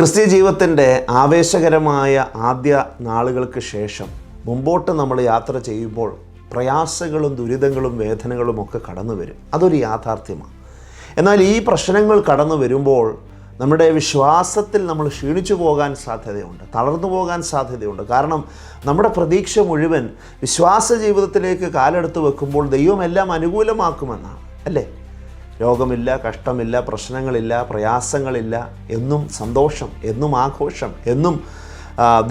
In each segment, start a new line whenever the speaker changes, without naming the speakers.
ക്രിസ്ത്യ ജീവിതത്തിന്റെ ആവേശകരമായ ആദ്യ നാളുകൾക്ക് ശേഷം മുമ്പോട്ട് നമ്മൾ യാത്ര ചെയ്യുമ്പോൾ പ്രയാസങ്ങളും ദുരിതങ്ങളും വേദനകളും ഒക്കെ കടന്നു വരും. അതൊരു യാഥാർത്ഥ്യമാണ്. എന്നാൽ ഈ പ്രശ്നങ്ങൾ കടന്നു വരുമ്പോൾ നമ്മുടെ വിശ്വാസത്തിൽ നമ്മൾ ക്ഷീണിച്ചു പോകാൻ സാധ്യതയുണ്ട് തളർന്നു പോകാൻ സാധ്യതയുണ്ട്. കാരണം നമ്മുടെ പ്രതീക്ഷ മുഴുവൻ വിശ്വാസ ജീവിതത്തിലേക്ക് കാലെടുത്ത് വെക്കുമ്പോൾ ദൈവം എല്ലാം അനുകൂലമാക്കുമെന്നാണ് അല്ലേ? രോഗമില്ല കഷ്ടമില്ല പ്രശ്നങ്ങളില്ല പ്രയാസങ്ങളില്ല എന്നും സന്തോഷം എന്നും ആഘോഷം എന്നും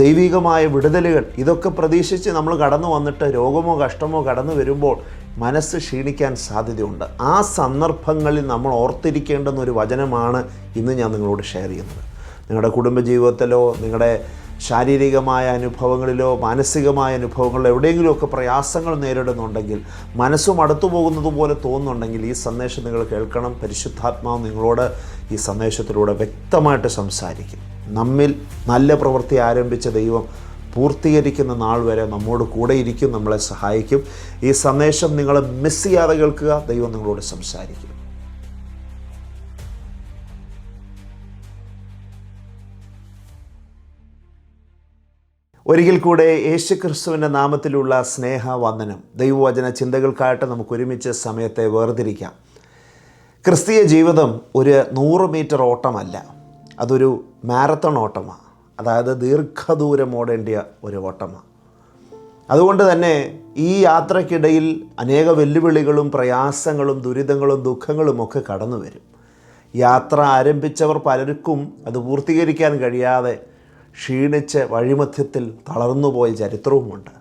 ദൈവികമായ വിടുതലുകൾ. ഇതൊക്കെ പ്രതീക്ഷിച്ച് നമ്മൾ കടന്നു വന്നിട്ട് രോഗമോ കഷ്ടമോ കടന്നു വരുമ്പോൾ മനസ്സ് ക്ഷീണിക്കാൻ സാധ്യതയുണ്ട്. ആ സന്ദർഭങ്ങളിൽ നമ്മൾ ഓർത്തിരിക്കേണ്ടുന്ന ഒരു വചനമാണ് ഇന്ന് ഞാൻ നിങ്ങളോട് ഷെയർ ചെയ്യുന്നത്. നിങ്ങളുടെ കുടുംബജീവിതത്തിലോ നിങ്ങളുടെ ശാരീരികമായ അനുഭവങ്ങളിലോ മാനസികമായ അനുഭവങ്ങളിലോ എവിടെയെങ്കിലുമൊക്കെ പ്രയാസങ്ങൾ നേരിടുന്നുണ്ടെങ്കിൽ മനസ്സും അടുത്തു പോകുന്നത് പോലെ തോന്നുന്നുണ്ടെങ്കിൽ ഈ സന്ദേശം നിങ്ങൾ കേൾക്കണം. പരിശുദ്ധാത്മാവ് നിങ്ങളോട് ഈ സന്ദേശത്തിലൂടെ വ്യക്തമായിട്ട് സംസാരിക്കും. നമ്മിൽ നല്ല പ്രവൃത്തി ആരംഭിച്ച ദൈവം പൂർത്തീകരിക്കുന്ന നാൾ വരെ നമ്മോട് കൂടെ ഇരിക്കും നമ്മളെ സഹായിക്കും. ഈ സന്ദേശം നിങ്ങൾ മിസ് ചെയ്യാതെ കേൾക്കുക ദൈവം നിങ്ങളോട് സംസാരിക്കും. ഒരിക്കൽ കൂടെ യേശു ക്രിസ്തുവിന്റെ നാമത്തിലുള്ള സ്നേഹവന്ദനം ദൈവവചന ചിന്തകൾക്കായിട്ട് നമുക്ക് ഒരുമിച്ച് സമയത്തെ വേർതിരിക്കാം. ക്രിസ്തീയ ജീവിതം ഒരു നൂറ് മീറ്റർ ഓട്ടമല്ല. അതൊരു മാരത്തൺ ഓട്ടമാണ് അതായത് ദീർഘദൂരം ഓടേണ്ടിയ ഒരു ഓട്ടമാണ് അതുകൊണ്ട് തന്നെ ഈ യാത്രക്കിടയിൽ അനേക വെല്ലുവിളികളും പ്രയാസങ്ങളും ദുരിതങ്ങളും ദുഃഖങ്ങളും ഒക്കെ കടന്നു വരും യാത്ര ആരംഭിച്ചവർ പലർക്കും അത് പൂർത്തീകരിക്കാൻ കഴിയാതെ ക്ഷീണിച്ച് വഴിമധ്യത്തിൽ തളർന്നുപോയ ചരിത്രവുമുണ്ട്.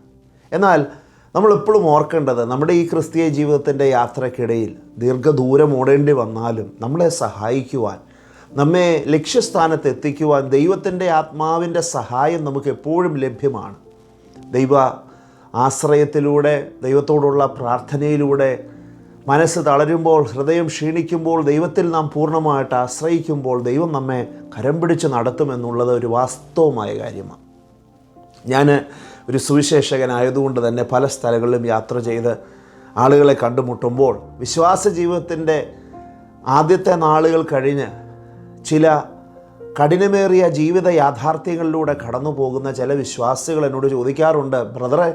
എന്നാൽ നമ്മളെപ്പോഴും ഓർക്കേണ്ടത് നമ്മുടെ ഈ ക്രിസ്തീയ ജീവിതത്തിന്റെ യാത്രക്കിടയിൽ ദീർഘദൂരം ഓടേണ്ടി വന്നാലും നമ്മളെ സഹായിക്കുവാൻ നമ്മെ ലക്ഷ്യസ്ഥാനത്ത് എത്തിക്കുവാൻ ദൈവത്തിന്റെ ആത്മാവിന്റെ സഹായം നമുക്ക് എപ്പോഴും ലഭ്യമാണ്. ദൈവ ആശ്രയത്തിലൂടെ ദൈവത്തോടുള്ള പ്രാർത്ഥനയിലൂടെ മനസ്സ് തളരുമ്പോൾ ഹൃദയം ക്ഷീണിക്കുമ്പോൾ ദൈവത്തിൽ നാം പൂർണമായിട്ട് ആശ്രയിക്കുമ്പോൾ ദൈവം നമ്മെ കരം പിടിച്ച് നടത്തുമെന്നുള്ളത് ഒരു വാസ്തവമായ കാര്യമാണ്. ഞാൻ ഒരു സുവിശേഷകനായതുകൊണ്ട് തന്നെ പല സ്ഥലങ്ങളിലും യാത്ര ചെയ്ത് ആളുകളെ കണ്ടുമുട്ടുമ്പോൾ വിശ്വാസ ജീവിതത്തിന്റെ ആദ്യത്തെ നാളുകൾ കഴിഞ്ഞ് ചില കഠിനമേറിയ ജീവിത യാഥാർത്ഥ്യങ്ങളിലൂടെ കടന്നു പോകുന്ന ചില വിശ്വാസികൾ എന്നോട് ചോദിക്കാറുണ്ട് ബ്രദറെ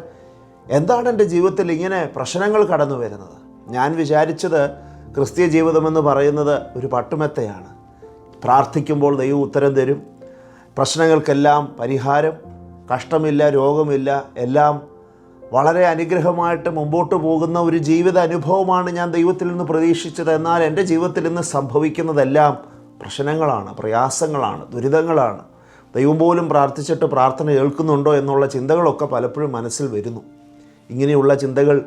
എന്താണ് എന്റെ ജീവിതത്തിൽ ഇങ്ങനെ പ്രശ്നങ്ങൾ കടന്നു വരുന്നത് ഞാൻ വിചാരിച്ചത് ക്രിസ്തീയ ജീവിതമെന്ന് പറയുന്നത് ഒരു പട്ടുമെത്തയാണ്. പ്രാർത്ഥിക്കുമ്പോൾ ദൈവം ഉത്തരം തരും. പ്രശ്നങ്ങൾക്കെല്ലാം പരിഹാരം കഷ്ടമില്ല രോഗമില്ല എല്ലാം വളരെ അനുഗ്രഹമായിട്ട് മുമ്പോട്ട് പോകുന്ന ഒരു ജീവിത അനുഭവമാണ് ഞാൻ ദൈവത്തിൽ നിന്ന് പ്രതീക്ഷിച്ചത്. എന്നാൽ എന്റെ ജീവിതത്തിൽ നിന്ന് സംഭവിക്കുന്നതെല്ലാം പ്രശ്നങ്ങളാണ് പ്രയാസങ്ങളാണ് ദുരിതങ്ങളാണ്. ദൈവം പോലും പ്രാർത്ഥിച്ചിട്ട് പ്രാർത്ഥന കേൾക്കുന്നുണ്ടോ എന്നുള്ള ചിന്തകളൊക്കെ പലപ്പോഴും മനസ്സിൽ വരുന്നു. ഇങ്ങനെയുള്ള ചിന്തകൾ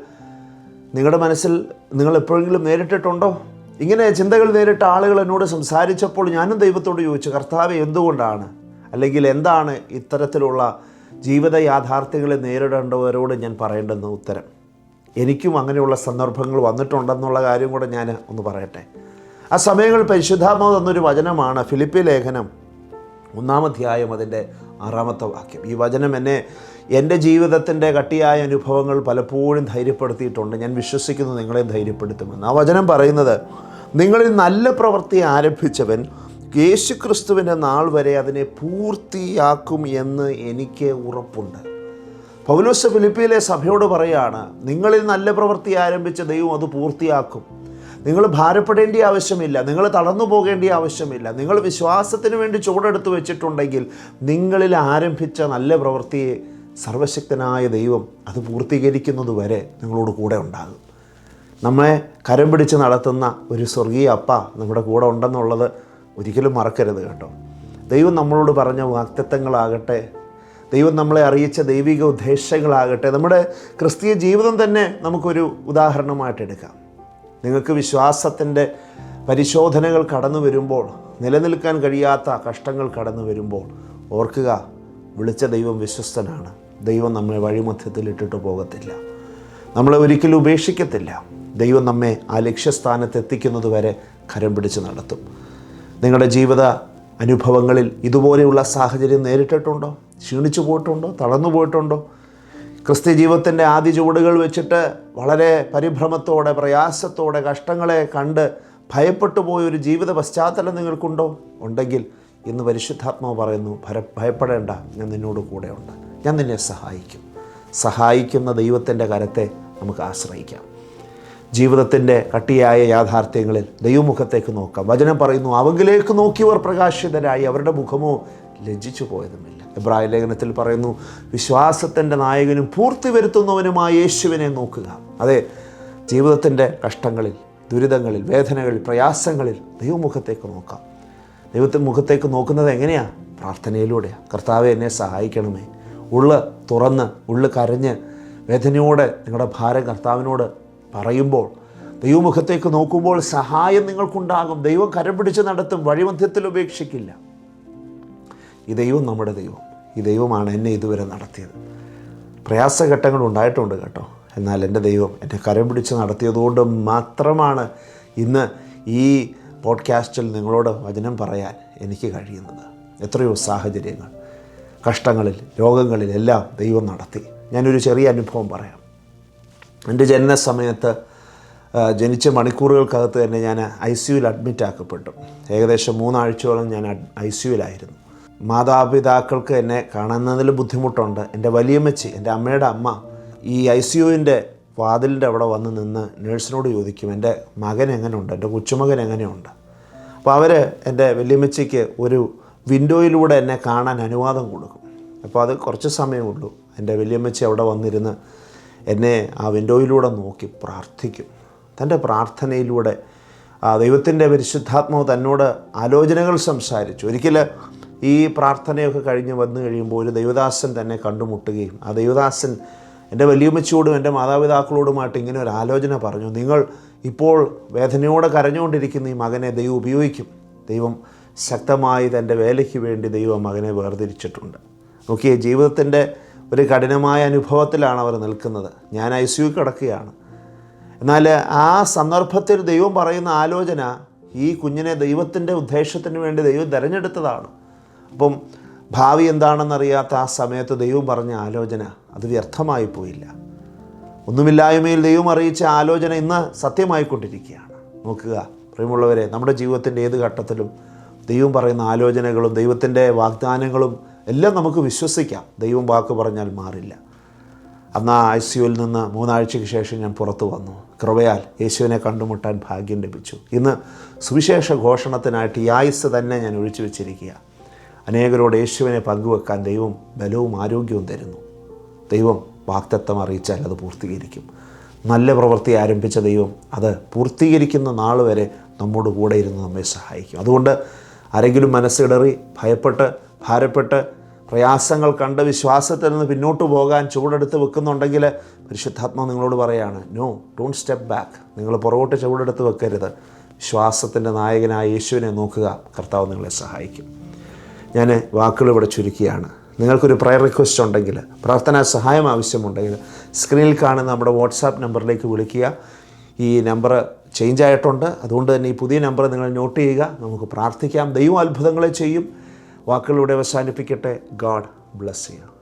നിങ്ങളുടെ മനസ്സിൽ നിങ്ങൾ എപ്പോഴെങ്കിലും നേരിട്ടിട്ടുണ്ടോ? ഇങ്ങനെ ചിന്തകൾ നേരിട്ട ആളുകൾ എന്നോട് സംസാരിച്ചപ്പോൾ ഞാനും ദൈവത്തോട് ചോദിച്ചു കർത്താവ് എന്തുകൊണ്ടാണ്? അല്ലെങ്കിൽ എന്താണ് ഇത്തരത്തിലുള്ള ജീവിത യാഥാർത്ഥ്യങ്ങളെ നേരിടേണ്ടവരോട് ഞാൻ പറയേണ്ടെന്ന് ഉത്തരം? എനിക്കും അങ്ങനെയുള്ള സന്ദർഭങ്ങൾ വന്നിട്ടുണ്ടെന്നുള്ള കാര്യം കൂടെ ഞാൻ ഒന്ന് പറയട്ടെ. ആ സമയങ്ങൾ പരിശുദ്ധാത്മാവ് തന്നൊരു വചനമാണ് ഫിലിപ്പി ലേഖനം ഒന്നാമധ്യായം അതിന്റെ ആറാമത്തെ വാക്യം. ഈ വചനം എന്നെ എന്റെ ജീവിതത്തിന്റെ കട്ടിയായ അനുഭവങ്ങൾ പലപ്പോഴും ധൈര്യപ്പെടുത്തിയിട്ടുണ്ട്. ഞാൻ വിശ്വസിക്കുന്നു നിങ്ങളെ ധൈര്യപ്പെടുത്തുമെന്ന്. ആ വചനം പറയുന്നത് നിങ്ങളിൽ നല്ല പ്രവൃത്തി ആരംഭിച്ചവൻ യേശുക്രിസ്തുവിന്റെ നാൾ വരെ അതിനെ പൂർത്തിയാക്കും എന്ന് എനിക്ക് ഉറപ്പുണ്ട്. പൗലോസ് ഫിലിപ്പിയിലെ സഭയോട് പറയാണ് നിങ്ങളിൽ നല്ല പ്രവൃത്തി ആരംഭിച്ച ദൈവം അത് പൂർത്തിയാക്കും. നിങ്ങൾ ഭാരപ്പെടേണ്ട ആവശ്യമില്ല. നിങ്ങൾ തളർന്നു പോകേണ്ട ആവശ്യമില്ല. നിങ്ങൾ വിശ്വാസത്തിന് വേണ്ടി ചുവടെടുത്ത് വെച്ചിട്ടുണ്ടെങ്കിൽ നിങ്ങളിൽ ആരംഭിച്ച നല്ല പ്രവൃത്തിയെ സർവശക്തനായ ദൈവം അത് പൂർത്തീകരിക്കുന്നത് വരെ നിങ്ങളോട് കൂടെ ഉണ്ടാകും. നമ്മളെ കരം പിടിച്ച് നടത്തുന്ന ഒരു സ്വർഗീയ അപ്പ നമ്മുടെ കൂടെ ഉണ്ടെന്നുള്ളത് ഒരിക്കലും മറക്കരുത് കേട്ടോ. ദൈവം നമ്മളോട് പറഞ്ഞ വാക്തത്വങ്ങളാകട്ടെ ദൈവം നമ്മളെ അറിയിച്ച ദൈവിക ഉദ്ദേശങ്ങളാകട്ടെ നമ്മുടെ ക്രിസ്തീയ ജീവിതം തന്നെ നമുക്കൊരു ഉദാഹരണമായിട്ട് എടുക്കാം. നിങ്ങൾക്ക് വിശ്വാസത്തിന്റെ പരിശോധനകൾ കടന്നു വരുമ്പോൾ നിലനിൽക്കാൻ കഴിയാത്ത കഷ്ടങ്ങൾ കടന്നു വരുമ്പോൾ ഓർക്കുക വിളിച്ച ദൈവം വിശ്വസ്തനാണ്. ദൈവം നമ്മളെ വഴിമധ്യത്തിൽ ഇട്ടിട്ട് പോകത്തില്ല. നമ്മളെ ഒരിക്കലും ഉപേക്ഷിക്കത്തില്ല. ദൈവം നമ്മെ ആ ലക്ഷ്യസ്ഥാനത്ത് എത്തിക്കുന്നത് വരെ കരം പിടിച്ച് നടത്തും. നിങ്ങളുടെ ജീവിത അനുഭവങ്ങളിൽ ഇതുപോലെയുള്ള സാഹചര്യം നേരിട്ടിട്ടുണ്ടോ? ക്ഷീണിച്ചു പോയിട്ടുണ്ടോ? തളർന്നു പോയിട്ടുണ്ടോ? ക്രിസ്ത്യ ജീവിതത്തിന്റെ ആദ്യ ചുവടുകൾ വെച്ചിട്ട് വളരെ പരിഭ്രമത്തോടെ പ്രയാസത്തോടെ കഷ്ടങ്ങളെ കണ്ട് ഭയപ്പെട്ടു പോയ ഒരു ജീവിത പശ്ചാത്തലം നിങ്ങൾക്കുണ്ടോ? ഉണ്ടെങ്കിൽ ഇന്ന് പരിശുദ്ധാത്മാവ് പറയുന്നു ഭയപ്പെടേണ്ട ഞാൻ നിന്നോട് കൂടെയുണ്ട്. ഞാൻ നിന്നെ സഹായിക്കും. സഹായിക്കുന്ന ദൈവത്തിന്റെ കരത്തെ നമുക്ക് ആശ്രയിക്കാം. ജീവിതത്തിന്റെ കട്ടിയായ യാഥാർത്ഥ്യങ്ങളിൽ ദൈവമുഖത്തേക്ക് നോക്കാം. വചനം പറയുന്നു അവങ്കിലേക്ക് നോക്കിയവർ പ്രകാശിതരായി അവരുടെ മുഖമോ ലജ്ജിച്ചു പോയതുമില്ല. എബ്രായ ലേഖനത്തിൽ പറയുന്നു വിശ്വാസത്തിന്റെ നായകനും പൂർത്തി വരുത്തുന്നവനുമായ യേശുവിനെ നോക്കുക. അതെ ജീവിതത്തിന്റെ കഷ്ടങ്ങളിൽ ദുരിതങ്ങളിൽ വേദനകളിൽ പ്രയാസങ്ങളിൽ ദൈവമുഖത്തേക്ക് നോക്കാം. ദൈവത്തിന്റെ മുഖത്തേക്ക് നോക്കുന്നത് എങ്ങനെയാണ് പ്രാർത്ഥനയിലൂടെയാണ് കർത്താവെ എന്നെ സഹായിക്കണമേ. ഉള്ള് തുറന്ന് ഉള്ള് കരഞ്ഞ് വേദനയോടെ നിങ്ങളുടെ ഭാരം കർത്താവിനോട് പറയുമ്പോൾ ദൈവമുഖത്തേക്ക് നോക്കുമ്പോൾ സഹായം നിങ്ങൾക്കുണ്ടാകും. ദൈവം കരം പിടിച്ച് നടത്തും വഴിമധ്യത്തിൽ ഉപേക്ഷിക്കില്ല. ഈ ദൈവം നമ്മുടെ ദൈവം. ഈ ദൈവമാണ് എന്നെ ഇതുവരെ നടത്തിയത്. പ്രയാസഘട്ടങ്ങൾ ഉണ്ടായിട്ടുണ്ട് കേട്ടോ. എന്നാൽ എന്റെ ദൈവം എന്നെ കരം പിടിച്ച് നടത്തിയതുകൊണ്ട് മാത്രമാണ് ഇന്ന് ഈ പോഡ്കാസ്റ്റിൽ നിങ്ങളോട് വചനം പറയാൻ എനിക്ക് കഴിയുന്നത്. എത്രയോ സാഹചര്യങ്ങൾ. കഷ്ടങ്ങളിൽ രോഗങ്ങളിൽ എല്ലാം ദൈവം നടത്തി. ഞാനൊരു ചെറിയ അനുഭവം പറയാം. എന്റെ ജനന സമയത്ത് ജനിച്ച മണിക്കൂറുകൾക്കകത്ത് തന്നെ ഞാൻ ഐ സിയുവിൽ അഡ്മിറ്റാക്കപ്പെട്ടു ഏകദേശം മൂന്നാഴ്ചയോളം ഞാൻ ഐ സിയുവിലായിരുന്നു മാതാപിതാക്കൾക്ക് എന്നെ കാണുന്നതിൽ ബുദ്ധിമുട്ടുണ്ട്. എന്റെ വലിയമ്മച്ചി എന്റെ അമ്മയുടെ അമ്മ ഈ ഐ സി യുവിന്റെ വാതിലിന്റെ അവിടെ വന്ന് നിന്ന് നേഴ്സിനോട് ചോദിക്കും എന്റെ മകൻ എങ്ങനെയുണ്ട്? എന്റെ കൊച്ചുമകൻ എങ്ങനെയുണ്ട്? അപ്പോൾ അവർ എന്റെ വലിയമ്മച്ചിക്ക് ഒരു വിൻഡോയിലൂടെ എന്നെ കാണാൻ അനുവാദം കൊടുക്കും. അപ്പോൾ അത് കുറച്ച് സമയമുള്ളൂ. എന്റെ വലിയമ്മച്ചി അവിടെ വന്നിരുന്ന് എന്നെ ആ വിൻഡോയിലൂടെ നോക്കി പ്രാർത്ഥിക്കും. തന്റെ പ്രാർത്ഥനയിലൂടെ ദൈവത്തിന്റെ പരിശുദ്ധാത്മാവ് തന്നോട് ആലോചനകൾ സംസാരിച്ചു. ഒരിക്കൽ ഈ പ്രാർത്ഥനയൊക്കെ കഴിഞ്ഞ് വന്നു കഴിയുമ്പോൾ ഒരു ദൈവദാസൻ തന്നെ കണ്ടുമുട്ടുകയും ആ ദൈവദാസൻ എന്റെ വലിയമ്മച്ചിയോടും എന്റെ മാതാപിതാക്കളോടുമായിട്ട് ഇങ്ങനെ ഒരു ആലോചന പറഞ്ഞു. നിങ്ങൾ ഇപ്പോൾ വേദനയോടെ കരഞ്ഞുകൊണ്ടിരിക്കുന്ന ഈ മകനെ ദൈവം ഉപയോഗിക്കും. ദൈവം ശക്തമായി തന്റെ വേലയ്ക്ക് വേണ്ടി ദൈവം മകനെ വേർതിരിച്ചിട്ടുണ്ട്. നോക്കിയേ ജീവിതത്തിന്റെ ഒരു കഠിനമായ അനുഭവത്തിലാണ് അവർ നിൽക്കുന്നത്. ഞാൻ ഐ സി യു കിടക്കുകയാണ് എന്നാൽ ആ സന്ദർഭത്തിൽ ദൈവം പറയുന്ന ആലോചന ഈ കുഞ്ഞിനെ ദൈവത്തിന്റെ ഉദ്ദേശത്തിന് വേണ്ടി ദൈവം തിരഞ്ഞെടുത്തതാണ്. അപ്പം ഭാവി എന്താണെന്നറിയാത്ത ആ സമയത്ത് ദൈവം പറഞ്ഞ ആലോചന അത് വ്യർത്ഥമായി പോയില്ല. ഒന്നുമില്ലായ്മയിൽ ദൈവം അറിയിച്ച ആലോചന ഇന്ന് സത്യമായിക്കൊണ്ടിരിക്കുകയാണ്. നോക്കുക പ്രിയമുള്ളവരെ നമ്മുടെ ജീവിതത്തിന്റെ ഏത് ഘട്ടത്തിലും ദൈവം പറയുന്ന ആലോചനകളും ദൈവത്തിന്റെ വാഗ്ദാനങ്ങളും എല്ലാം നമുക്ക് വിശ്വസിക്കാം. ദൈവം വാക്ക് പറഞ്ഞാൽ മാറില്ല. അന്ന് ആ ഐ സിയുവിൽ നിന്ന് മൂന്നാഴ്ചയ്ക്ക് ശേഷം ഞാൻ പുറത്തു വന്നു. കൃപയാൽ യേശുവിനെ കണ്ടുമുട്ടാൻ ഭാഗ്യം ലഭിച്ചു. ഇന്ന് സുവിശേഷ ഘോഷണത്തിനായിട്ട് ഈ ആയുസ് തന്നെ ഞാൻ ഒഴിച്ചു വെച്ചിരിക്കുക. അനേകരോട് യേശുവിനെ പങ്കുവെക്കാൻ ദൈവം ബലവും ആരോഗ്യവും തരുന്നു. ദൈവം വാക്തത്വം അറിയിച്ചാൽ അത് പൂർത്തീകരിക്കും. നല്ല പ്രവൃത്തി ആരംഭിച്ച ദൈവം അത് പൂർത്തീകരിക്കുന്ന നാൾ വരെ നമ്മോട് കൂടെ ഇരുന്ന് നമ്മെ സഹായിക്കും. അതുകൊണ്ട് ആരെങ്കിലും മനസ്സിടറി ഭയപ്പെട്ട് ഭാരപ്പെട്ട് പ്രയാസങ്ങൾ കണ്ട് വിശ്വാസത്തിൽ നിന്ന് പിന്നോട്ട് പോകാൻ ചുവടെടുത്ത് വെക്കുന്നുണ്ടെങ്കിൽ പരിശുദ്ധാത്മ നിങ്ങളോട് പറയാണ് നോ ഡോണ്ട് സ്റ്റെപ്പ് ബാക്ക് നിങ്ങൾ പുറകോട്ട് ചുവടെടുത്ത് വെക്കരുത്. വിശ്വാസത്തിന്റെ നായകനായ യേശുവിനെ നോക്കുക. കർത്താവ് നിങ്ങളെ സഹായിക്കും. ഞാൻ വാക്കുകൾ ഇവിടെ ചുരുക്കിയാണ്. നിങ്ങൾക്കൊരു പ്രയർ റിക്വസ്റ്റ് ഉണ്ടെങ്കിൽ പ്രാർത്ഥനാ സഹായം ആവശ്യമുണ്ടെങ്കിൽ സ്ക്രീനിൽ കാണുന്ന നമ്മുടെ വാട്സാപ്പ് നമ്പറിലേക്ക് വിളിക്കുക. ഈ നമ്പർ ചേഞ്ച് ആയിട്ടുണ്ട്. അതുകൊണ്ട് തന്നെ ഈ പുതിയ നമ്പർ നിങ്ങൾ നോട്ട് ചെയ്യുക. നമുക്ക് പ്രാർത്ഥിക്കാം. ദൈവം അത്ഭുതങ്ങളെ ചെയ്യും. വാക്കുകളിലൂടെ അവസാനിപ്പിക്കട്ടെ. ഗാഡ് ബ്ലെസ് ചെയ്യുക